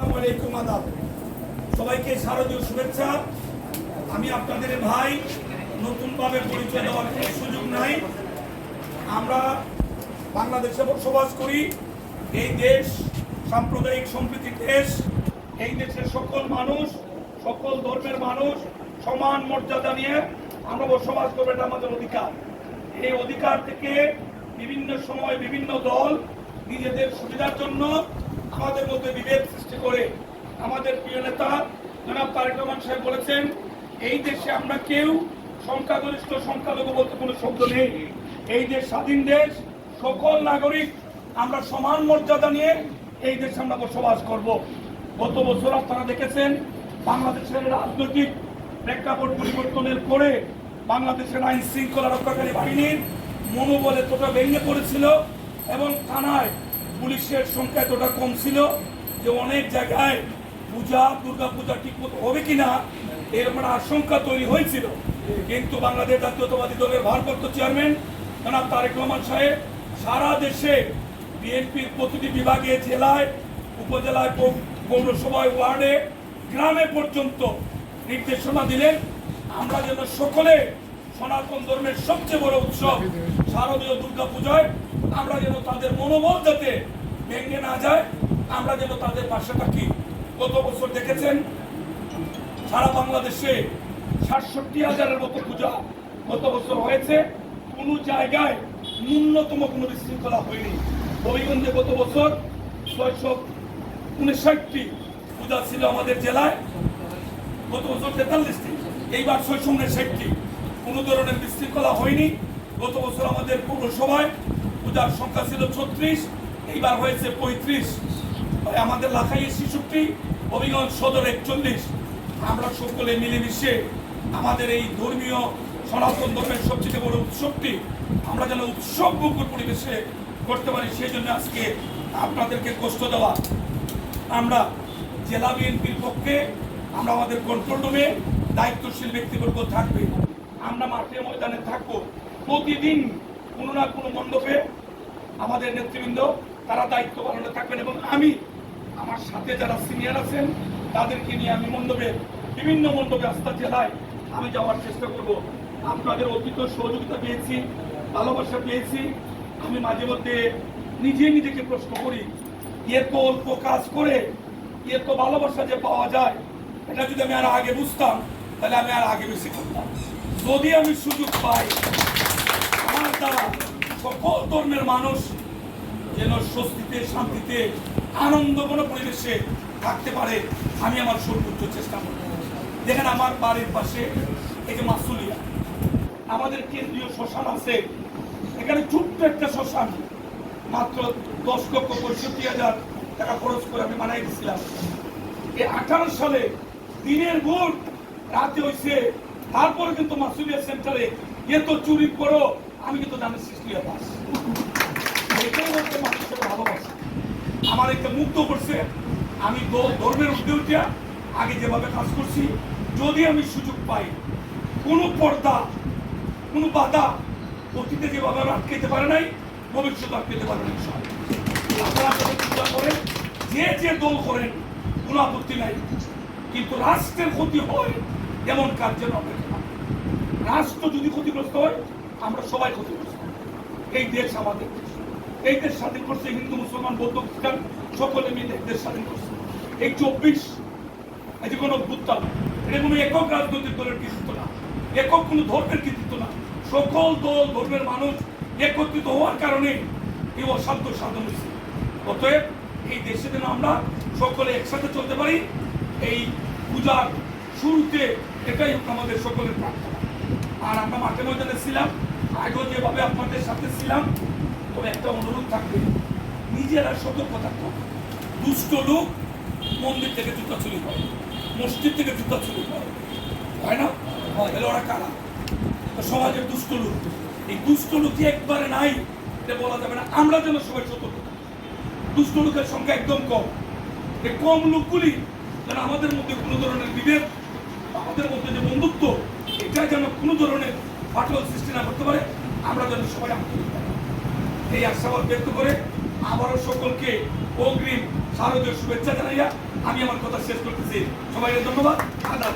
আসসালামু আলাইকুম আদাব। সবাইকে শারদীয় শুভেচ্ছা। আমি আপনাদের ভাই, নতুনভাবে পরিচয় দেওয়ার কোনো সুযোগ নাই। আমরা বাংলাদেশে বসবাস করি। এই দেশ সাম্প্রদায়িক সম্প্রীতির দেশ। এই দেশের সকল মানুষ, সকল ধর্মের মানুষ সমান মর্যাদা নিয়ে আমরা বসবাস করব, এটা আমাদের অধিকার। এই অধিকার থেকে বিভিন্ন সময় বিভিন্ন দল নিজেদের সুবিধার জন্য আমাদের মধ্যে বিভেদ সৃষ্টি করে আমাদের প্রিয় নেতা জনাব তারেক রহমান সাহেব বলেছেন, এই দেশে আমরা কেউ সংখ্যাগরিষ্ঠ সংখ্যালঘু বলতে কোনো শব্দ নেই। এই দেশ স্বাধীন দেশ, সকল নাগরিক আমরা সমান মর্যাদা নিয়ে এই দেশে আমরা বসবাস করব। গত বছর আপনারা দেখেছেন, বাংলাদেশের রাজনৈতিক প্রেক্ষাপট পরিবর্তনের পরে বাংলাদেশের আইন শৃঙ্খলা রক্ষাকারী বাহিনীর মনোবলে তোটা ভেঙে পড়েছিল এবং থানায় পুলিশের সংখ্যা এতটা কম ছিল যে অনেক জায়গায় পূজা, দুর্গা পূজা ঠিক মতো হবে কিনা এরকম একটা আশঙ্কা তৈরি হয়েছিল। কিন্তু বাংলাদেশ জাতীয়তাবাদী দলের ভারপ্রাপ্ত চেয়ারম্যান জনাব তারেক রহমান সাহেব সারা দেশে বিএনপির প্রতিটি বিভাগে, জেলায়, উপজেলায় পৌরসভায়, ওয়ার্ডে, গ্রামে পর্যন্ত নির্দেশনা দিলেন। আমরা যেন সকলে সনাতন ধর্মের সবচেয়ে বড় উৎসব শারদীয় দুর্গা পূজায় আমরা যেন তাদের মনোবল যাতে ভেঙে না যায়, আমরা যেন তাদের পাশে থাকি। গত বছর দেখেছেন, সারা বাংলাদেশে সাতষট্টি হাজারের মতো পূজা গত বছর হয়েছে। কোনো জায়গায় ন্যূনতম কোনো বিশৃঙ্খলা হয়নি। হবিগঞ্জে গত বছর ছয়শো উনষাটটি পূজা ছিল আমাদের জেলায়। গত বছর তেতাল্লিশটি, এইবার ছয়শো উনষাটটি। কোনো ধরনের বিশৃঙ্খলা হয়নি। গত বছর আমাদের পৌরসভায় পূজার সংখ্যা ছিল ছত্রিশ, এইবার হয়েছে পঁয়ত্রিশ। আমাদের লাখাই শিশুটি হবিগঞ্জ সদর একচল্লিশ। আমরা সকলে মিলেমিশে আমাদের এই ধর্মীয় সনাতন ধর্মের সবচেয়ে বড় উৎসবটি আমরা যেন উৎসব মুখর পরিবেশে করতে পারি, সেই জন্য আজকে আপনাদেরকে কষ্ট দেওয়া। আমরা জেলা বিএনপির পক্ষে, আমরা আমাদের কন্ট্রোল রুমে দায়িত্বশীল ব্যক্তিবর্গ থাকবে। আমরা মাঠে ময়দানে থাকব। প্রতিদিন কোনো না কোনো মণ্ডপে আমাদের নেতৃবৃন্দ, তারা দায়িত্ব পালনে থাকবেন এবং আমি, আমার সাথে যারা সিনিয়র আছেন, তাদেরকে নিয়ে আমি মণ্ডপে, বিভিন্ন মণ্ডপে আস্থা জেলায় আমি যাওয়ার চেষ্টা করব। আপনাদের অতীত সহযোগিতা পেয়েছি, ভালোবাসা পেয়েছি। আমি মাঝে মধ্যে নিজে নিজেকে প্রশ্ন করি এত অল্প কাজ করে এত ভালোবাসা যে পাওয়া যায়, এটা যদি আমি আর আগে বুঝতাম, তাহলে আমি আর আগে বেশি করতাম। যদি আমি সুযোগ পাই, আমার দ্বারা সকল ধর্মের মানুষ যেন স্বস্তিতে, শান্তিতে আনন্দঘন পরিবেশে থাকতে পারে, আমি আমার সর্বোচ্চ চেষ্টা করব। দেখেন আমার বাড়ির পাশে এই যে মাসুলিয়া, আমাদের কেন্দ্রীয় শ্মশান আছে। এখানে ছোট্ট একটা শ্মশান, মাত্র দশ লক্ষ পঁয়ষট্টি হাজার টাকা খরচ করে আমি বানাই দিয়েছিলাম এই আঠারো সালে দিনের ভোট রাতে হয়েছে তারপরে কিন্তু মাসুলিয়া সেন্টারে এ তো চুরি করো আমি কিন্তু জানি সৃষ্টি পাস এটাই হচ্ছে মানুষের ভালোবাসা। আমার একটা মুগ্ধ করছে। আমি ধর্মের উঠে উঠিয়া আগে যেভাবে কাজ করছি, যদি আমি সুযোগ পাই, কোনো পর্দা, কোনো বাধা অতীতে যেভাবে আটকাইতে পারে নাই, ভবিষ্যতে আটকাইতে পারে না ইনশাআল্লাহ। আপনারা পূজা করেন যে যে দল করেন, কোনো আপত্তি নাই। কিন্তু রাষ্ট্রের ক্ষতি হয় এমন কাজ যেন অপেক্ষা রাষ্ট্র যদি ক্ষতিগ্রস্ত হয়, আমরা সবাই ক্ষতিগ্রস্ত। এই দেশ আমাদের এই দেশ স্বাধীন করছে হিন্দু, মুসলমান, বৌদ্ধ, খ্রিস্টান, সকলে মিলে দেশ স্বাধীন করছে। এই চব্বিশ যে কোনো অভ্যুত্থান এটা কোনো একক রাজনৈতিক দলের কৃতিত্ব না। একক কোনো ধর্মের কৃতিত্ব না। সকল দল, ধর্মের মানুষ একত্রিত হওয়ার কারণে এই অসাধ্য সাধন হয়েছে অতএব এই দেশে যেন আমরা সকলে একসাথে চলতে পারি, এই পূজার শুরুতে এটাই আমাদের সকলের প্রার্থনা। আর আমরা মাঠে ময়দানে ছিলাম, আগেও যেভাবে আপনাদের সাথে ছিলাম, তবে একটা অনুরোধ থাকবে, নিজেরা সতর্ক থাকতে দুষ্ট লোক মন্দির থেকে জুতা চুরি করে, মসজিদ থেকে জুতা চুরি করে। হয় না? তাহলে ওরা কারা? সমাজের দুষ্ট লোক। এই দুষ্ট লোক যে একবারে নাই, এটা বলা যাবে না। আমরা যেন সবাই সতর্ক দুষ্ট লোকের সংখ্যা একদম কম। এই কম লোকগুলি যেন আমাদের মধ্যে কোনো ধরনের বিভেদ আমাদের মধ্যে যে বন্ধুত্ব, এটা যেন কোনো ধরনের ফাটল সৃষ্টি না করতে পারে, আমরা যেন সবাই আন্তরিক এই আশাবাদ ব্যক্ত করে আবারও সকলকে অগ্রিম শারদীয় শুভেচ্ছা জানাইয়া আমি আমার কথা শেষ করতেছি। সবাইকে ধন্যবাদ। আদাব।